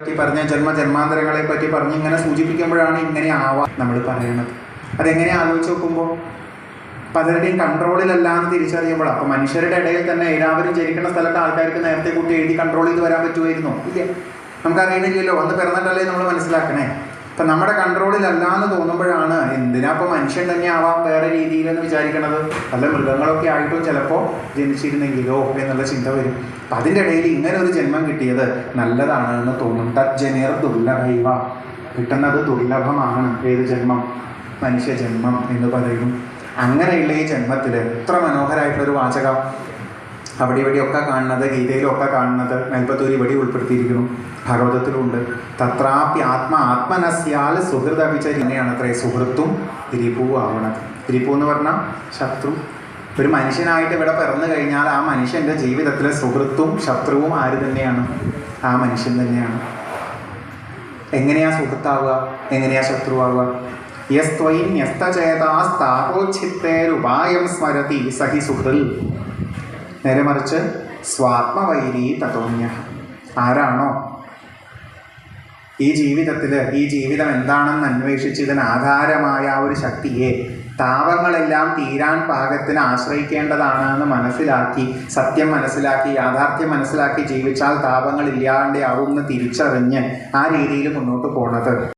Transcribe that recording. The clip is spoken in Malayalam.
പറ്റി പറഞ്ഞ ജന്മ ജന്മാന്തരങ്ങളെ പറ്റി പറഞ്ഞ് ഇങ്ങനെ സൂചിപ്പിക്കുമ്പോഴാണ് ഇങ്ങനെ ആവാ നമ്മൾ പറയുന്നത് അതെങ്ങനെ ആലോചിച്ച് നോക്കുമ്പോൾ പലരുടെയും കൺട്രോളിലല്ല എന്ന് തിരിച്ചറിയുമ്പോൾ അപ്പോൾ മനുഷ്യരുടെ ഇടയിൽ തന്നെ എല്ലാവരും ജനിക്കുന്ന സ്ഥലത്ത് ആൾക്കാർക്ക് നേരത്തെ കൂട്ടി എഴുതി കൺട്രോൾ ചെയ്ത് വരാൻ പറ്റുമായിരുന്നോ. ഇല്ല. നമുക്കറിയണില്ലല്ലോ. അന്ന് പിറന്നിട്ടല്ലേ നമ്മൾ മനസ്സിലാക്കണേ? അപ്പം നമ്മുടെ കൺട്രോളിലല്ല എന്ന് തോന്നുമ്പോഴാണ് എന്തിനാ ഇപ്പോൾ മനുഷ്യൻ തന്നെ ആവാം വേറെ രീതിയിലെന്ന് വിചാരിക്കണത്? അല്ല മൃഗങ്ങളൊക്കെ ആയിട്ടും ചിലപ്പോൾ ജനിച്ചിരുന്നെങ്കിലോ എന്നുള്ള ചിന്ത വരും. അപ്പം അതിന്റെ ഇടയിൽ ഇങ്ങനെ ഒരു ജന്മം കിട്ടിയത് നല്ലതാണ് എന്ന് തോന്നും തജ്ജനേർ ദുർലഭൈവ. കിട്ടുന്നത് ദുർലഭമാണ്. ഏത് ജന്മം? മനുഷ്യ ജന്മം എന്ന് പറയുന്നു അങ്ങനെയുള്ള ഈ ജന്മത്തിൽ എത്ര മനോഹരമായിട്ടുള്ളൊരു വാചകം. അവിടെ ഇവിടെയൊക്കെ കാണുന്നത് ഗീതയിലൊക്കെ കാണുന്നത് മേൽപ്പത്തൂർ ഇവിടെ ഉൾപ്പെടുത്തിയിരിക്കുന്നു ഭാഗവതത്തിലുണ്ട്. തത്രാപ്പി ആത്മ ആത്മനസ്യാൽ സുഹൃത തന്നെയാണ് അത്രേ സുഹൃത്തും തിരിപ്പൂ ആവണത്. രിപു എന്ന് പറഞ്ഞാൽ ശത്രു. ഒരു മനുഷ്യനായിട്ട് ഇവിടെ പിറന്നു കഴിഞ്ഞാൽ ആ മനുഷ്യന്റെ ജീവിതത്തിലെ സുഹൃത്തും ശത്രുവും ആര് തന്നെയാണ്? ആ മനുഷ്യൻ തന്നെയാണ്. എങ്ങനെയാ സുഹൃത്താവുക? എങ്ങനെയാ ശത്രുവാവുക? യസ്ത്വയി യസ്തചേതാസ്താപോച്ഛിത്തേരുപായം സ്മരതി സഹി സുഹൃൽ. നേരെ മറിച്ച് സ്വാത്മവൈരി തതോന്യ ആരാണോ? ഈ ജീവിതത്തിൽ ഈ ജീവിതം എന്താണെന്ന് അന്വേഷിച്ച് ഇതിന് ആധാരമായ ആ ഒരു ശക്തിയെ താപങ്ങളെല്ലാം തീരാൻ പാകത്തിന് ആശ്രയിക്കേണ്ടതാണ് എന്ന് മനസ്സിലാക്കി സത്യം മനസ്സിലാക്കി യാഥാർത്ഥ്യം മനസ്സിലാക്കി ജീവിച്ചാൽ താപങ്ങൾ ഇല്ലാണ്ടാവും എന്ന് തിരിച്ചറിഞ്ഞ് ആ രീതിയിൽ മുന്നോട്ട് പോണത്.